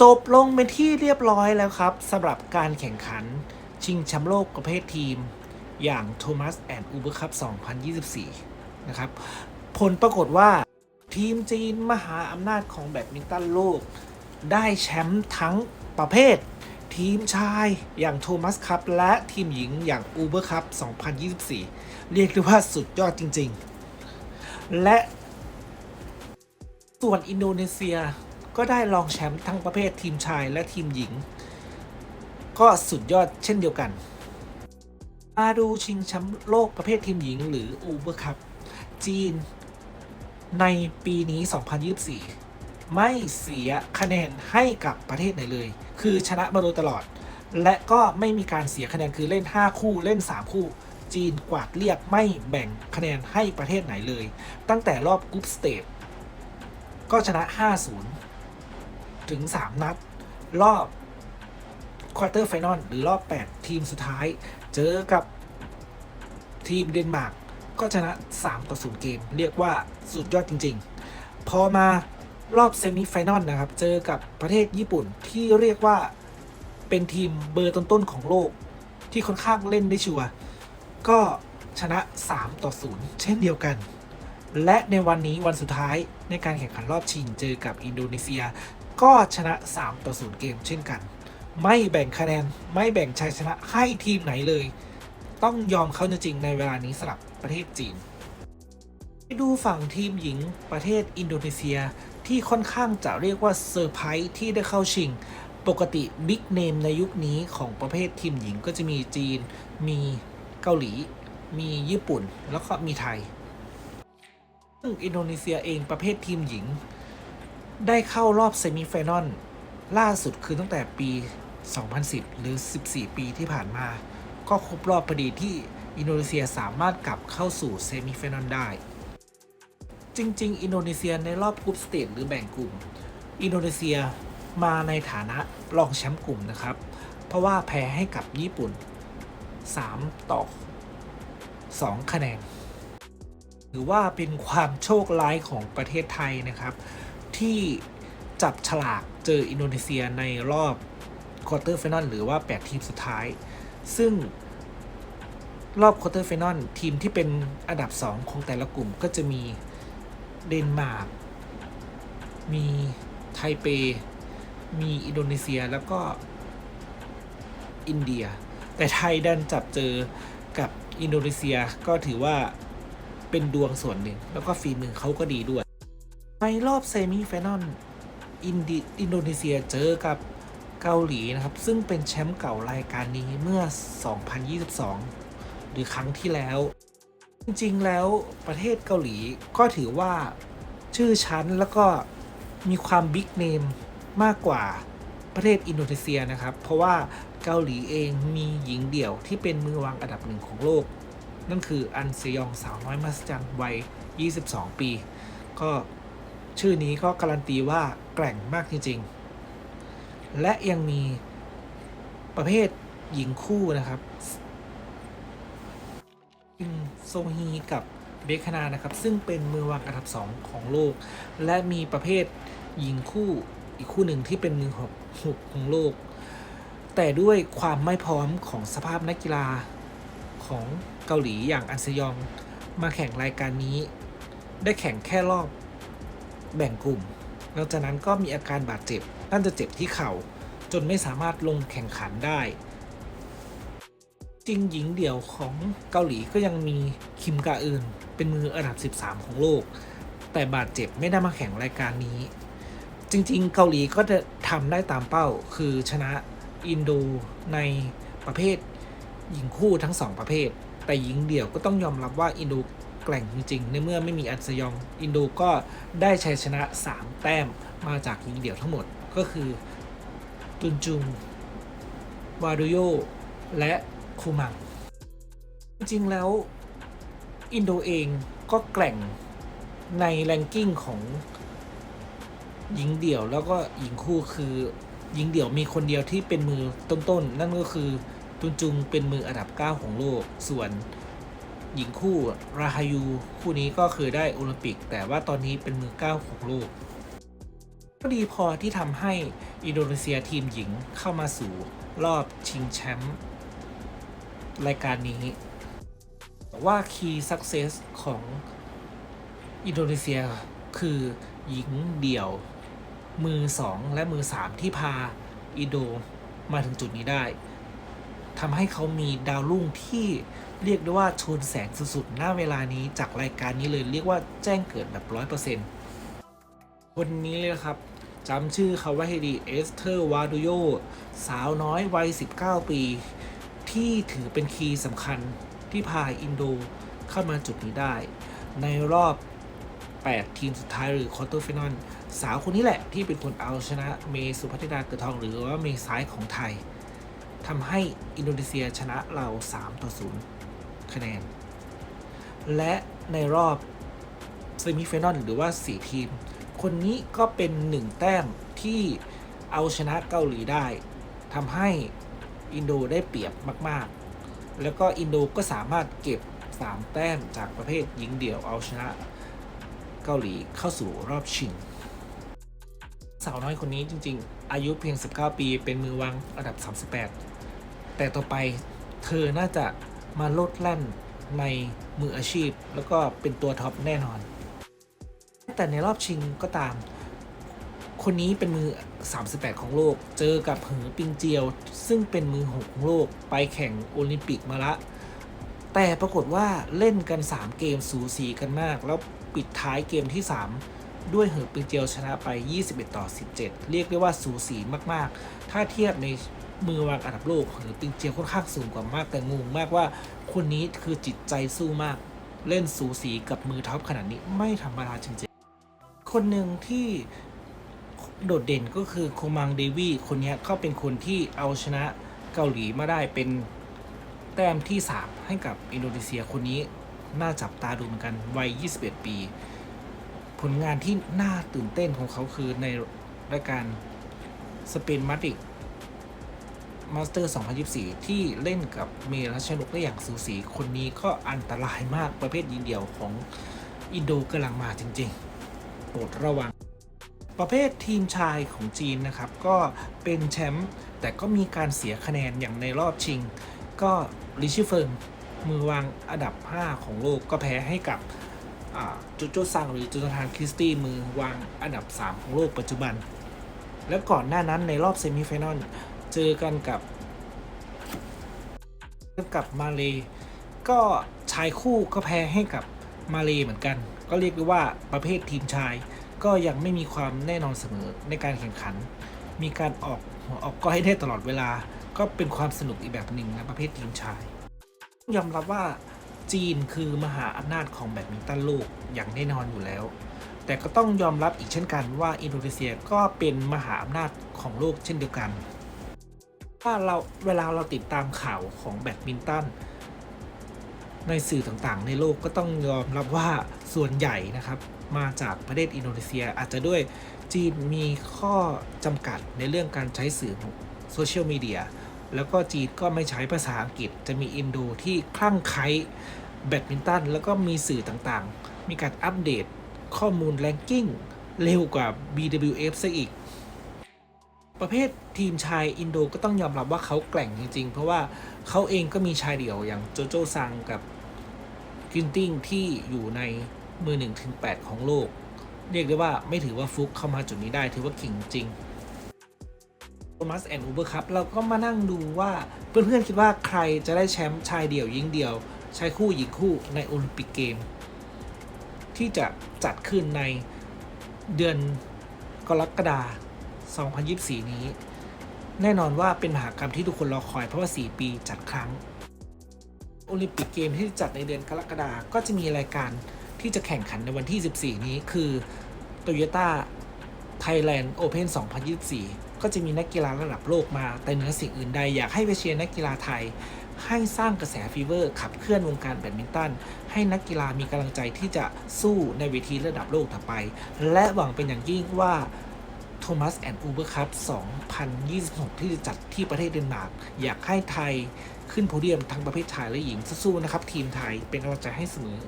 จบลงเป็นที่เรียบร้อยแล้วครับสำหรับการแข่งขันชิงแชมป์โลกประเภททีม อย่างโทมัสแอนด์อูเบอร์คัพ2024 นะครับ ผลปรากฏว่าทีมจีนมหาอำนาจของแบดมินตันโลก ได้แชมป์ทั้งประเภท ทีมชายอย่างโทมัสคัพและทีมหญิงอย่างอูเบอร์คัพ2024 เรียกได้ว่าสุดยอดจริง ๆ และส่วนอินโดนีเซีย ก็ได้รองแชมป์ทั้งประเภททีมชายและทีมหญิง ก็สุดยอดเช่นเดียวกัน มาดูชิงแชมป์โลกประเภททีมหญิงหรืออูเบอร์คัพจีน ในปีนี้ 2024 ไม่เสียคะแนนให้กับประเทศไหนเลย คือชนะมาโดยตลอด และก็ไม่มีการเสียคะแนนคือเล่น 5 คู่เล่น 3 คู่จีนกวาดเรียบไม่แบ่งคะแนนให้ประเทศไหนเลย ตั้งแต่รอบกรุ๊ปสเตจก็ชนะ 5-0 ถึง 3 นัด รอบควอเตอร์ไฟนอลหรือรอบ 8 ทีมสุดท้าย เจอกับทีมเดนมาร์กก็ชนะ 3 ต่อ 0 เกม เรียกว่าสุดยอดจริง ๆ พอมารอบเซมิไฟนอลนะครับ เจอกับประเทศญี่ปุ่นที่เรียกว่าเป็นทีมเบอร์ต้นๆของโลก ที่ค่อนข้างเล่นได้ชัวร์ก็ชนะ 3 ต่อ 0 เช่นเดียวกัน และในวันนี้วันสุดท้ายในการแข่งขันรอบชิงเจอกับอินโดนีเซีย ก็ชนะ 3 ต่อ 0 เกมเช่นกัน ไม่แบ่งคะแนนไม่แบ่งชัยชนะให้ทีมไหนเลย ต้องยอมเขาจริงในเวลานี้สำหรับประเทศจีนไปดูฝั่งทีมหญิงประเทศอินโดนีเซียที่ค่อนข้างจะเรียกว่าเซอร์ไพรส์ที่ได้เข้าชิง ปกติบิ๊กเนมในยุคนี้ของประเภททีมหญิงก็จะมีจีน มีเกาหลี มีญี่ปุ่น แล้วก็มีไทยซึ่งอินโดนีเซียเองประเภททีมหญิง ได้เข้ารอบเซมิไฟนอลล่าสุดคือตั้งแต่ปี 2010 หรือ 14 ปีที่ผ่านมา ก็ครบรอบพอดีที่อินโดนีเซียสามารถกลับเข้าสู่เซมิไฟนอลได้ จริง ๆ อินโดนีเซียในรอบกรุ๊ปสเตจหรือแบ่งกลุ่ม อินโดนีเซียมาในฐานะรองแชมป์กลุ่มนะครับ เพราะว่าแพ้ให้กับญี่ปุ่น 3 ต่อ 2 คะแนน ถือว่าเป็นความโชคร้ายของประเทศไทยนะครับ ที่จับฉลากเจออินโดนีเซียในรอบควอเตอร์ไฟนอลหรือว่า 8 ทีมสุดท้าย ซึ่งรอบควอเตอร์ไฟนอลทีมที่เป็นอันดับ 2 ของแต่ละกลุ่มก็จะมีเดนมาร์กมีไทเป มีอินโดนีเซียแล้วก็อินเดีย แต่ไทยดันจับเจอกับอินโดนีเซียก็ถือว่าเป็นดวงส่วนหนึ่ง แล้วก็ฝีมือเขาก็ดีด้วย ในรอบเซมิไฟนอลอินดอินโดนีเซียเจอกับเกาหลีนะครับ ซึ่งเป็นแชมป์เก่ารายการนี้เมื่อ 2022 หรือครั้งที่แล้ว จริงๆแล้วประเทศเกาหลีก็ถือว่าชื่อชั้นแล้วก็มีความบิ๊กเนมมากกว่าประเทศอินโดนีเซียนะครับ เพราะว่าเกาหลีเองมีหญิงเดี่ยวที่เป็นมือวางอันดับหนึ่งของโลก นั่นคืออันเซยองสาวน้อยมหัศจรรย์วัย 22 ปี ก็ ชื่อนี้ก็การันตีว่าแกร่งมากจริงๆ และยังมีประเภทหญิงคู่นะครับโซฮีกับเบคนานะครับ ซึ่งเป็นมือวางอันดับ 2 ของโลก และมีประเภทหญิงคู่อีกคู่หนึ่งที่เป็นมือหกหกของโลก แต่ด้วยความไม่พร้อมของสภาพนักกีฬาของเกาหลีอย่างอันซยอง มาแข่งรายการนี้ ได้แข่งแค่รอบ แบ่งกลุ่มหลังจากนั้นก็มีอาการบาดเจ็บน่าจะเจ็บที่เข่า จนไม่สามารถลงแข่งขันได้ จริงหญิงเดี่ยวของเกาหลีก็ยังมีคิมกาอึนเป็นมืออันดับ 13 ของโลก แต่บาดเจ็บไม่ได้มาแข่งรายการนี้ จริงๆ เกาหลีก็จะทำได้ตามเป้า คือชนะอินโดในประเภทหญิงคู่ทั้งสองประเภท แต่หญิงเดี่ยวก็ต้องยอมรับว่าอินโด แกร่งจริง ๆ ในเมื่อไม่มีอันซยอง อินโดก็ได้ชัยชนะ 3 แต้มมาจากหญิงเดี่ยวทั้งหมดก็คือตุนจุง วารุโย และคูมัง จริง ๆ แล้ว อินโดเองก็แกร่งในแรงกิ้งของหญิงเดี่ยวแล้วก็หญิงคู่คือหญิงเดี่ยวมีคนเดียวที่เป็นมือต้นๆนั่นก็คือตุนจุงเป็นมืออันดับ 9 ของโลกส่วน หญิงคู่ราฮายู คู่นี้ก็คือได้โอลิมปิก แต่ว่าตอนนี้เป็นมือ 9 ของโลก ก็ดีพอที่ทำให้อินโดนีเซียทีมหญิงเข้ามาสู่รอบชิงแชมป์รายการนี้ ว่า Key Success ของอินโดนีเซียคือหญิงเดี่ยว มือสองและมือสามที่พาอินโดมาถึงจุดนี้ได้ทำให้เขามีดาวรุ่งที่ เรียกได้ว่าชนแสงสุดๆ หน้าเวลานี้จากรายการนี้เลยเรียกว่าแจ้งเกิดแบบร้อยเปอร์เซ็นต์คนนี้เลยครับจำชื่อเขาไว้ให้ดีเอสเธอร์วาดูโยสาวน้อยวัย 19 ปี ที่ถือเป็นคีย์สำคัญที่พาอินโดเข้ามาจุดนี้ได้ ในรอบ 8 ทีมสุดท้ายหรือคอร์เตอร์ฟินอลสาวคนนี้แหละที่เป็นคนเอาชนะเมสุพัฒดาเกิดทองหรือว่าเมซ้ายของไทยทำให้อินโดนีเซียชนะเรา 3 ต่อ 0 คะแนน และในรอบเซมิฟินอลหรือว่า 4 ทีม คนนี้ก็เป็น 1 แต้มที่เอาชนะเกาหลีได้ทำให้อินโดได้เปรียบมาก ๆ แล้วก็อินโดก็สามารถเก็บ 3 แต้มจากประเภทหญิงเดี่ยวเอาชนะเกาหลีเข้าสู่รอบชิงสาวน้อยคนนี้จริง ๆ อายุเพียง 19 ปี เป็นมือวางอันดับ 38 แต่ต่อไปเธอน่าจะ มาโลดแล่นในมืออาชีพ แล้วก็เป็นตัวท็อปแน่นอน แต่ในรอบชิงก็ตาม คนนี้เป็นมือ 38 ของโลก เจอกับเหอปิงเจียว ซึ่งเป็นมือ 6 ของโลก ไปแข่งโอลิมปิกมาละ แต่ปรากฏว่าเล่นกัน 3 เกมสูสีกันมาก แล้วปิดท้ายเกมที่ 3 ด้วยเหอปิงเจียวชนะไป 21 ต่อ 17 เรียกได้ว่าสูสีมาก ๆ ถ้าเทียบใน มือวางอันดับโลกเหอปิงเจียวค่อนข้างสูงกว่ามากแต่งงมากว่าคนนี้คือจิตใจสู้มาก เล่นสูสีกับมือท็อปขนาดนี้ไม่ธรรมดาจริงๆ คนหนึ่งที่โดดเด่นก็คือโคมังเดวีคนนี้เขาเป็นคนที่เอาชนะเกาหลีมาได้เป็นแต้มที่ 3 ให้กับอินโดนีเซียคนนี้น่าจับตาดูเหมือนกันวัย 21 ปี ผลงานที่น่าตื่นเต้นของเขาคือในรายการสเปนมาดริด มาสเตอร์ 2024 ที่เล่นกับเมรัชนกได้อย่างสูสี คนนี้ก็อันตรายมากประเภทยิงเดี่ยวของอินโดกำลังมาจริงๆโปรดระวัง ประเภททีมชายของจีนนะครับ ก็เป็นแชมป์แต่ก็มีการเสียคะแนนอย่างในรอบชิง ก็ลิชิเฟิงมือวางอันดับ 5 ของโลกก็แพ้ให้กับจูโจซังหรือจูตานคริสตี้มือวางอันดับ 3 ของโลกปัจจุบัน แล้วก่อนหน้านั้นในรอบเซมิไฟแนล เจอกันกับกับมาเลก็ชายคู่ก็แพ้ให้กับมาเลเหมือนกัน ก็เรียกได้ว่าประเภททีมชาย ก็ยังไม่มีความแน่นอนเสมอในการแข่งขัน มีการออกออกก้อยได้ตลอดเวลา ก็เป็นความสนุกอีกแบบหนึ่งนะประเภททีมชายยอมรับว่าจีนคือมหาอำนาจของแบดมินตันโลกอย่างแน่นอนอยู่แล้ว แต่ก็ต้องยอมรับอีกเช่นกันว่าอินโดนีเซียก็เป็นมหาอำนาจของโลกเช่นเดียวกัน ถ้าเราเวลาเราติดตามข่าวของแบดมินตันในสื่อต่างๆ ในโลกก็ต้องยอมรับว่าส่วนใหญ่นะครับ มาจากประเทศอินโดนีเซียอาจจะด้วยจีนมีข้อจำกัดในเรื่องการใช้สื่อโซเชียลมีเดียแล้วก็จีนก็ไม่ใช้ภาษาอังกฤษจะมีอินโดที่คลั่งไคล้แบดมินตัน แล้วก็มีสื่อต่างๆ มีการอัปเดตข้อมูลแรงกิ้งเร็วกว่า BWF ซะอีก ประเภททีมชายอินโดก็ต้องยอมรับว่าเขาแกร่งจริง ๆ เพราะว่าเขาเองก็มีชายเดี่ยวอย่างโจโจซังกับกินติ้งที่อยู่ในมือ1ถึง8ของโลก เรียกได้ว่าไม่ถือว่าฟุกเข้ามาจุดนี้ได้ถือว่าเก่งจริงโทมัสแอนด์อูเบอร์ครับเราก็มานั่งดูว่าเพื่อนๆคิดว่าใครจะได้แชมป์ชายเดี่ยวหญิงเดี่ยวชายคู่หญิงคู่ในโอลิมปิกเกม ที่จะจัดขึ้นในเดือนกรกฎาคม 2024 นี้ แน่นอนว่าเป็นมหากรรมที่ทุกคนรอคอยเพราะว่า 4 ปีจัดครั้ง โอลิมปิกเกมที่จัดในเดือนกรกฎาคมก็จะมีรายการที่จะแข่งขันในวันที่ 14 นี้คือ Toyota Thailand Open 2024 ก็จะมีนักกีฬาระดับโลกมา แต่เหนือสิ่งอื่นใดอยากให้ไปเชียร์นักกีฬาไทย ให้สร้างกระแสฟีเวอร์ ขับเคลื่อนวงการแบดมินตัน ให้นักกีฬามีกำลังใจที่จะสู้ในเวทีระดับโลกต่อไป และหวังเป็นอย่างยิ่งว่า โทมัสแอนด์อูเบอร์คัพ2026 ที่จะจัดที่ประเทศเดนมาร์ก อยากให้ไทยขึ้นโพเดียมทั้งประเภทชายและหญิงสู้ๆนะครับ ทีมไทยเป็นกำลังใจให้เสมอ